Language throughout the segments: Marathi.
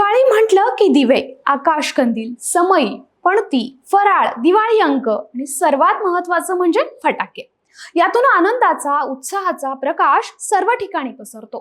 दिवाळी म्हटलं की दिवे आकाशकंदील समई पणती फराळ दिवाळी अंक आणि सर्वात महत्वाचं म्हणजे फटाके. यातून आनंदाचा उत्साहाचा प्रकाश सर्व ठिकाणी पसरतो.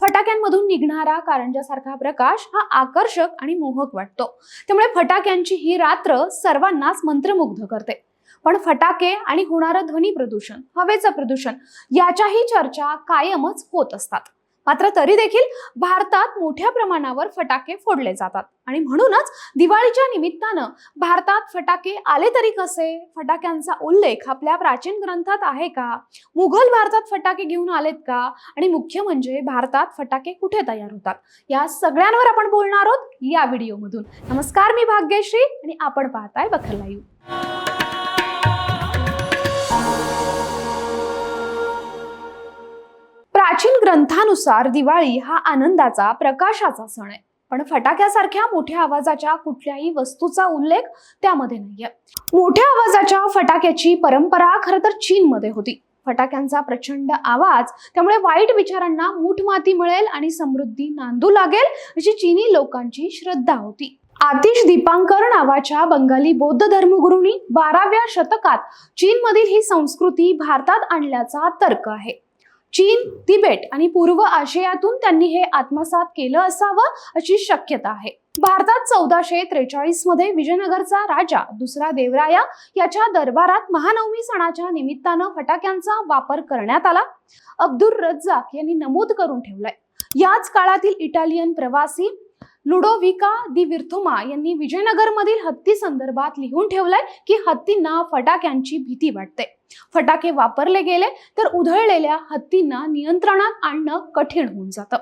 फटाक्यांमधून निघणारा कारंजासारखा प्रकाश हा आकर्षक आणि मोहक वाटतो. त्यामुळे फटाक्यांची ही रात्र सर्वांनाच मंत्रमुग्ध करते. पण फटाके आणि होणारं ध्वनी प्रदूषण हवेचं प्रदूषण याच्याही चर्चा कायमच होत असतात. मात्र तरी देखील भारतात मोठ्या प्रमाणावर फटाके फोडले जातात. आणि म्हणूनच दिवाळीच्या निमित्तानं भारतात फटाके आले तरी कसे? फटाक्यांचा उल्लेख आपल्या प्राचीन ग्रंथात आहे का? मुघल भारतात फटाके घेऊन आलेत का? आणि मुख्य म्हणजे भारतात फटाके कुठे तयार होतात? या सगळ्यांवर आपण बोलणार आहोत या व्हिडिओमधून. नमस्कार मी भाग्यश्री आणि आपण पाहताय बखर लाईव्ह. ग्रंथानुसार दिवाळी हा आनंदाचा प्रकाशाचा सण आहे. पण फटाक्यासारख्या मोठ्या आवाजाच्या कुठल्याही वस्तूचा उल्लेख त्यामध्ये नाहीये. मोठ्या आवाजाच्या फटाक्याची परंपरा खरं तर चीनमध्ये होती. फटाक्यांचा प्रचंड आवाज त्यामुळे वाईट विचारांना मूठ माती मिळेल आणि समृद्धी नांदू लागेल अशी चीनी लोकांची श्रद्धा होती. आतिश दीपांकर नावाच्या बंगाली बौद्ध धर्मगुरूंनी बाराव्या शतकात चीनमधील ही संस्कृती भारतात आणल्याचा तर्क आहे. चीन तिबेट आणि पूर्व आशियातून त्यांनी हे आत्मसात केलं असावं अशी शक्यता आहे. भारतात चौदाशे त्रेचाळीसमध्ये विजयनगरचा राजा दुसरा देवराया याच्या दरबारात महानवमी सणाच्या निमित्तानं फटाक्यांचा वापर करण्यात आला. अब्दुल रज्जाक यांनी नमूद करून ठेवलाय. याच काळातील इटालियन प्रवासी लुडोविका दि विर्थुमा यांनी विजयनगरमधील हत्ती संदर्भात लिहून ठेवलंय की हत्तींना फटाक्यांची भीती वाटते. फटाके वापरले गेले तर उधळलेल्या हत्तींना नियंत्रणात आणणं कठीण होऊन जातं.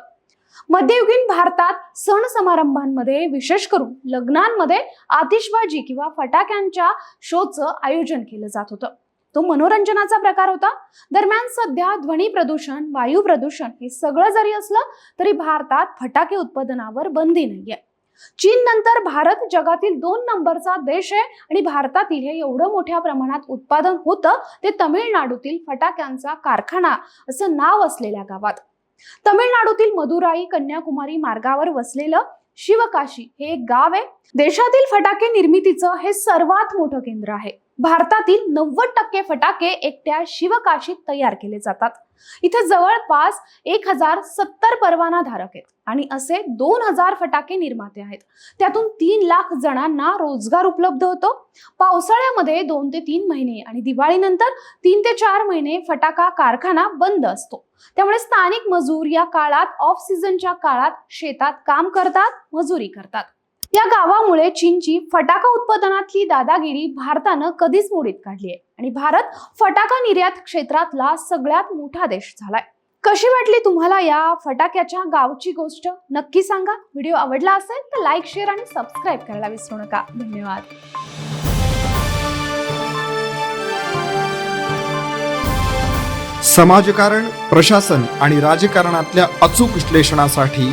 मध्ययुगीन भारतात सण समारंभांमध्ये विशेष करून लग्नांमध्ये आतिषबाजी किंवा फटाक्यांच्या शोचं आयोजन केलं जात होतं. तो मनोरंजनाचा प्रकार होता. दरम्यान सध्या ध्वनी प्रदूषण वायू प्रदूषण हे सगळं जरी असलं तरी भारतात फटाके उत्पादनावर बंदी नाहीये. चीन नंतर भारत जगातील दोन नंबरचा देश आहे आणि भारतातील हे एवढं मोठ्या प्रमाणात उत्पादन होतं ते तमिळनाडूतील फटाक्यांचा कारखाना असं नाव असलेल्या गावात. तमिळनाडूतील मदुराई कन्याकुमारी मार्गावर वसलेलं शिवकाशी हे एक गाव आहे. देशातील फटाके निर्मितीचं हे सर्वात मोठं केंद्र आहे. भारतातील नव्वद टक्के फटाके एकट्या शिवकाशीत तयार केले जातात. इथे जवळपास एक हजार सत्तर परवाना धारक आहेत आणि असे दोन हजार फटाके निर्माते आहेत. त्यातून तीन लाख जणांना रोजगार उपलब्ध होतो. पावसाळ्यामध्ये दोन ते तीन महिने आणि दिवाळीनंतर तीन ते चार महिने फटाका कारखाना बंद असतो. त्यामुळे स्थानिक मजूर या काळात ऑफ सीझनच्या काळात शेतात काम करतात मजुरी करतात. या गावामुळे चीनची फटाका उत्पादनातली दादागिरी भारतानं कधीच मोडीत काढली आहे. आणि भारत फटाका निर्यात क्षेत्रातला सगळ्यात मोठा देश झालाय. कशी वाटली तुम्हाला या फटाक्याच्या गावची गोष्ट? नक्की सांगा. व्हिडिओ आवडला असेल तर लाईक शेअर आणि सबस्क्राईब करायला विसरू नका. धन्यवाद. समाजकारण प्रशासन आणि राजकारणातल्या अचूक विश्लेषणासाठी